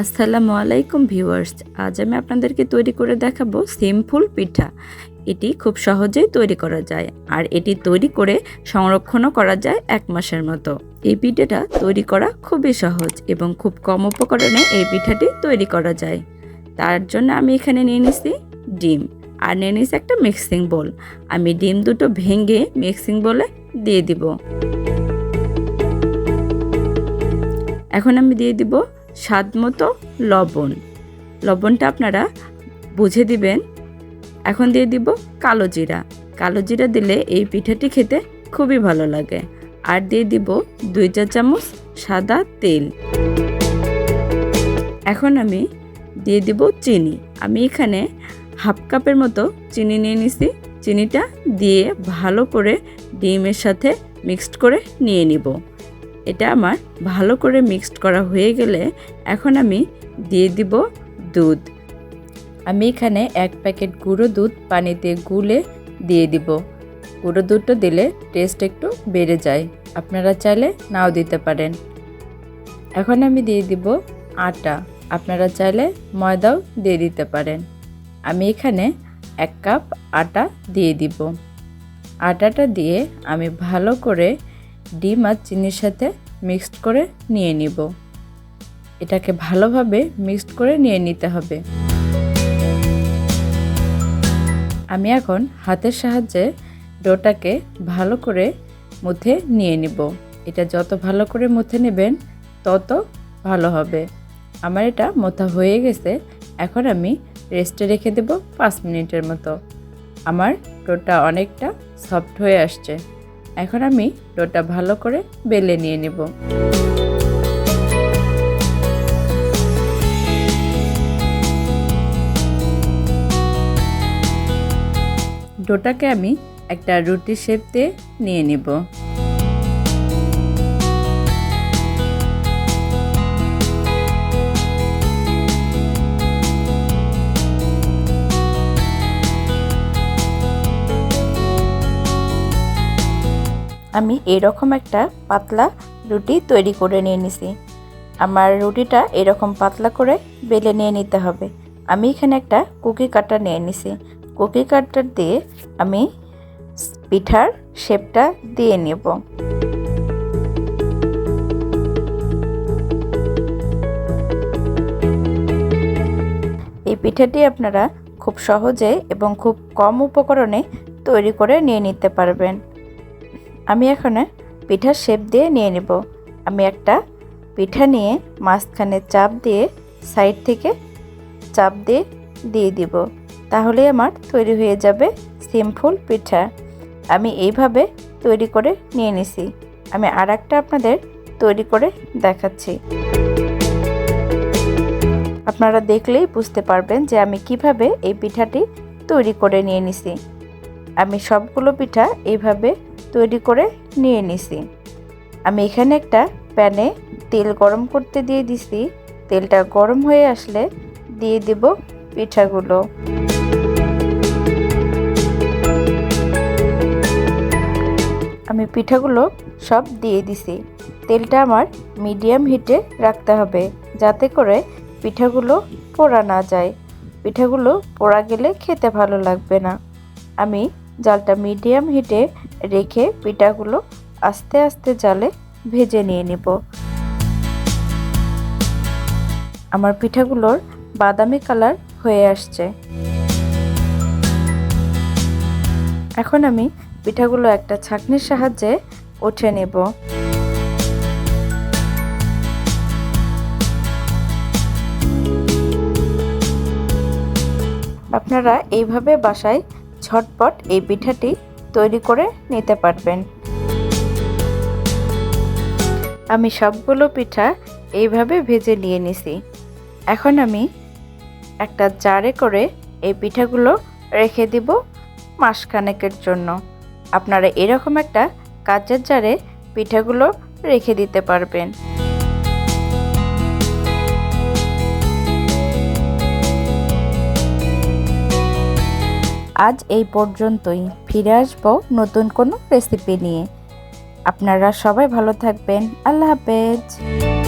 আসসালামু আলাইকুম ভিউয়ার্স, আজ আমি আপনাদেরকে তৈরি করে দেখাবো সিম্পল পিঠা। এটি খুব সহজেই তৈরি করা যায় আর এটি তৈরি করে সংরক্ষণও করা যায় এক মাসের মতো। এই পিঠাটা তৈরি করা খুবই সহজ এবং খুব কম উপকরণে এই পিঠাটি তৈরি করা যায়। তার জন্য আমি এখানে নিয়ে নিছি ডিম আর নিয়ে নিছি একটা মিক্সিং বোল। আমি ডিম দুটো ভেঙে মিক্সিং বোলে দিয়ে দিব। এখন আমি দিয়ে দিব স্বাদ মতো লবণ। লবণটা আপনারা বুঝে দিবেন। এখন দিয়ে দিব কালো জিরা। কালো জিরা দিলে এই পিঠাটি খেতে খুবই ভালো লাগে। আর দিয়ে দিব দুই চা চামচ সাদা তেল। এখন আমি দিয়ে দিব চিনি। আমি এখানে হাফ কাপের মতো চিনি নিয়ে নিছি। চিনিটা দিয়ে ভালো করে ডিমের সাথে মিক্সড করে নিয়ে নিব। এটা আমার ভালো করে মিক্সড করা হয়ে গেলে এখন আমি দিয়ে দিব দুধ। আমি এখানে এক প্যাকেট গুঁড়ো দুধ পানিতে গুলে দিয়ে দিব। গুঁড়ো দুধটা দিলে টেস্ট একটু বেড়ে যায়। আপনারা চাইলে নাও দিতে পারেন। এখন আমি দিয়ে দিব আটা। আপনারা চাইলে ময়দাও দিয়ে দিতে পারেন। আমি এখানে এক কাপ আটা দিয়ে দিব। আটাটা দিয়ে আমি ভালো করে ডিম আর চিনির সাথে মিক্সড করে নিয়ে নিব। এটাকে ভালোভাবে মিক্সড করে নিয়ে নিতে হবে। আমি এখন হাতের সাহায্যে ডোটাকে ভালো করে মুথে নিয়ে নিব। এটা যত ভালো করে মুথে নেবেন, তত ভালো হবে। আমার এটা মোথা হয়ে গেছে। এখন আমি রেস্টে রেখে দেব পাঁচ মিনিটের মতো। আমার ডোটা অনেকটা সফট হয়ে আসছে। এখন আমি ডোটা ভালো করে বেলে নিয়ে নেব। ডোটাকে আমি একটা রুটি শেপ দিয়ে নিয়ে নিব। আমি এরকম একটা পাতলা রুটি তৈরি করে নিয়ে নিছি। আমার রুটিটা এরকম পাতলা করে বেলে নিয়ে নিতে হবে। আমি এখানে একটা কুকি কাটার নিয়ে নিছি। কুকি কাটার দিয়ে আমি পিঠার শেপটা দিয়ে নেব। এই পিঠাটি আপনারা খুব সহজে এবং খুব কম উপকরণে তৈরি করে নিয়ে নিতে পারবেন। আমি এখানে পিঠার শেপ দিয়ে নিয়ে নেব। আমি একটা পিঠা নিয়ে মাঝখানে চাপ দিয়ে সাইড থেকে চাপ দিয়ে দিয়ে দিব। তাহলে আমার তৈরি হয়ে যাবে সিম্পল পিঠা। আমি এইভাবে তৈরি করে নিয়ে নিছি। আমি আর একটা আপনাদের তৈরি করে দেখাচ্ছি। আপনারা দেখলেই বুঝতে পারবেন যে আমি কীভাবে এই পিঠাটি তৈরি করে নিয়ে নিছি। আমি সবগুলো পিঠা এইভাবে তৈরি করে নিয়ে নিছি। আমি এখানে একটা প্যানে তেল গরম করতে দিয়ে দিছি। তেলটা গরম হয়ে আসলে দিয়ে দেব পিঠাগুলো। আমি পিঠাগুলো সব দিয়ে দিছি। তেলটা আমার মিডিয়াম হিটে রাখতে হবে যাতে করে পিঠাগুলো পোড়া না যায়। পিঠাগুলো পোড়া গেলে খেতে ভালো লাগবে না। আমি জালটা মিডিয়াম হিটে রেখে পিঠাগুলো আস্তে আস্তে জালে ভেজে নিয়ে নেব। আমার পিঠাগুলোর বাদামি কালার হয়ে আসছে। এখন আমি পিঠাগুলো একটা ছাঁকনির সাহায্যে উঠে নেব। আপনারা এইভাবে বাসায় ঝটপট এই পিঠাটি তৈরি করে নিতে পারবেন। আমি সবগুলো পিঠা এইভাবে ভেজে নিয়ে নিছি। এখন আমি একটা জারে করে এই পিঠাগুলো রেখে দিব মাসখানেকের জন্য। আপনারা এরকম একটা কাচের জারে পিঠাগুলো রেখে দিতে পারবেন। আজ এই পর্যন্তই। ফিরে আসব নতুন কোনো রেসিপি নিয়ে। আপনারা সবাই ভালো থাকবেন। আল্লাহ হাফেজ।